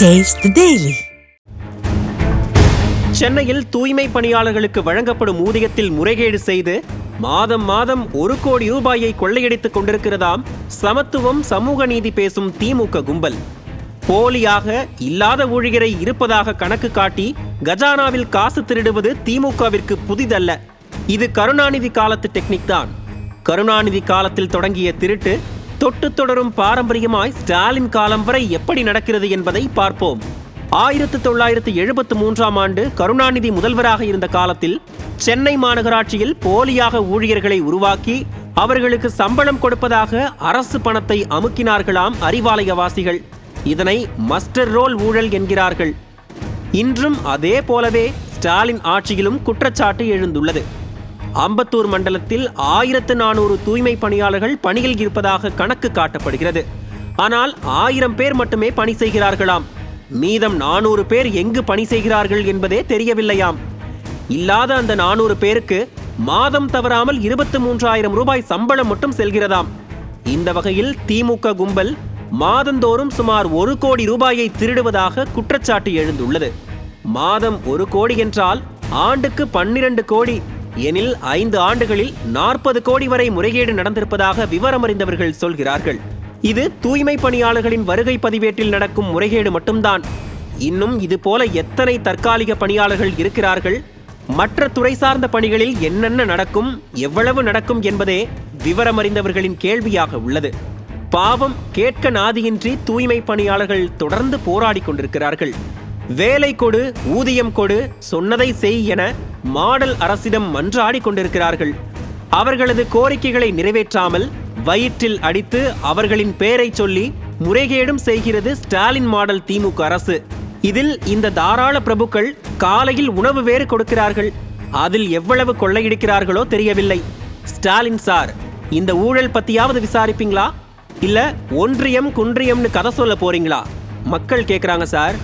Taste daily சென்னையில் தூய்மை பணியாளர்களுக்கு வழங்கப்படும் ஊதியத்தில் முறைகேடு செய்து மாதம் மாதம் ஒரு கோடி ரூபாயை கொள்ளையடித்துக் கொண்டிருக்கிறதாம் சமத்துவம் சமூக நீதி பேசும் திமுக கும்பல். போலியாக இல்லாத ஊழியரை இருப்பதாக கணக்கு காட்டி கஜானாவில் காசு திருடுவது திமுகவிற்கு புதிதல்ல. இது கருணாநிதி காலத்து டெக்னிக் தான். கருணாநிதி காலத்தில் தொடங்கிய திருட்டு தொட்டு தொடரும் பாரம்பரியமாய் ஸ்டாலின் காலம் வரை எப்படி நடக்கிறது என்பதை பார்ப்போம். ஆயிரத்து தொள்ளாயிரத்து எழுபத்து மூன்றாம் ஆண்டு கருணாநிதி முதல்வராக இருந்த காலத்தில் சென்னை மாநகராட்சியில் போலியாக ஊழியர்களை உருவாக்கி அவர்களுக்கு சம்பளம் கொடுப்பதாக அரசு பணத்தை அமுக்கினார்களாம் அறிவாலயவாசிகள். இதனை மஸ்டர் ரோல் ஊழல் என்கிறார்கள். இன்றும் அதே போலவே ஸ்டாலின் ஆட்சியிலும் குற்றச்சாட்டு எழுந்துள்ளது. அம்பத்தூர் மண்டலத்தில் ஆயிரத்து நானூறு தூய்மை பணியாளர்கள் பணியில் இருப்பதாக கணக்கு காட்டப்படுகிறது. ஆனால் ஆயிரம் பேர் மட்டுமே பணி செய்கிறார்களாம். மீதம் நானூறு பேர் எங்கு பணி செய்கிறார்கள் என்பதே தெரியவில்லையாம். இல்லாத அந்த நானூறு பேருக்கு மாதம் தவறாமல் இருபத்து மூன்றாயிரம் ரூபாய் சம்பளம் மட்டும் செல்கிறதாம். இந்த வகையில் திமுக கும்பல் மாதந்தோறும் சுமார் ஒரு கோடி ரூபாயை திருடுவதாக குற்றச்சாட்டு எழுந்துள்ளது. மாதம் ஒரு கோடி என்றால் ஆண்டுக்கு பன்னிரண்டு கோடி. எனில் ஐந்து ஆண்டுகளில் நாற்பது கோடி வரை முறைகேடு நடந்திருப்பதாக விவரமறிந்தவர்கள் சொல்கிறார்கள். இது தூய்மை பணியாளர்களின் வருகை பதிவேட்டில் நடக்கும் முறைகேடு மட்டும்தான். இன்னும் இது போல எத்தனை தற்காலிக பணியாளர்கள் இருக்கிறார்கள்? மற்ற துறை சார்ந்த பணிகளில் என்னென்ன நடக்கும்? எவ்வளவு நடக்கும் என்பதே விவரமறிந்தவர்களின் கேள்வியாக உள்ளது. பாவம் கேட்க நாதியின்றி தூய்மை பணியாளர்கள் தொடர்ந்து போராடி கொண்டிருக்கிறார்கள். வேலை கொடு ஊதியம் கொடு சொன்னதை செய் என மாடல் அரசிடம் மன்றாடி கொண்டிருக்கிறார்கள். அவர்களது கோரிக்கைகளை நிறைவேற்றாமல் வயிற்றில் அடித்து அவர்களின் பெயரை சொல்லி முறைகேடும் செய்கிறது ஸ்டாலின் மாடல் திமுக அரசு. இதில் இந்த தாராள பிரபுக்கள் காலையில் உணவு வேறு கொடுக்கிறார்கள். அதில் எவ்வளவு கொள்ளையடிக்கிறார்களோ தெரியவில்லை. ஸ்டாலின் சார் இந்த ஊழல் பத்தியாவது விசாரிப்பீங்களா? இல்ல ஒன்றியம் குன்றியம்னு கதை சொல்ல போறீங்களா? மக்கள் கேக்குறாங்க சார்.